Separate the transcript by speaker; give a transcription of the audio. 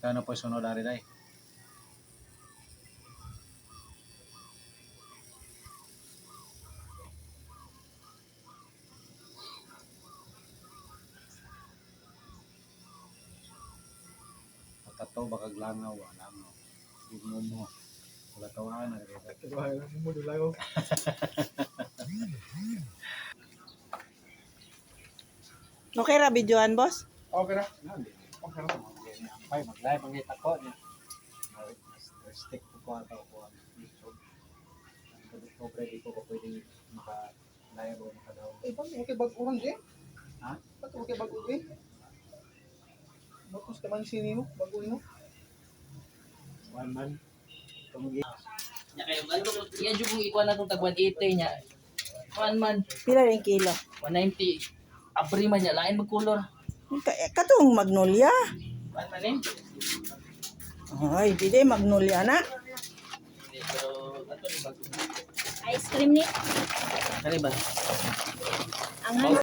Speaker 1: Kano po sunod ari day? Pagkataw baka langaw, ah, langaw. Tigmo mo. Wala tawaan na.
Speaker 2: mo dulago.
Speaker 3: Okay ra videoan, boss?
Speaker 2: Okay na.
Speaker 1: Okay lang. May mag-live ang kita ko niya. Stick ko po ata ko ang YouTube. Ang pobre di ko ko pwede maka-live o maka-daw.
Speaker 2: Eh, ba't okay bag urang eh?
Speaker 1: Ha?
Speaker 2: Ba't okay bag urang? Bakos naman sini mo, bago mo.
Speaker 1: One man. Tumagi.
Speaker 4: Nya kayo ano yan jud mong ikuan natong tag 180 nya. Kuan man
Speaker 3: Pila rin kilo?
Speaker 4: 190. Abri man nya lain magkulor.
Speaker 3: Ka- eh, Katong magnolia.
Speaker 4: Kuan man eh.
Speaker 3: Ay, di day magnolia na.
Speaker 5: Ice cream ni.
Speaker 4: Kani ba?
Speaker 5: Ang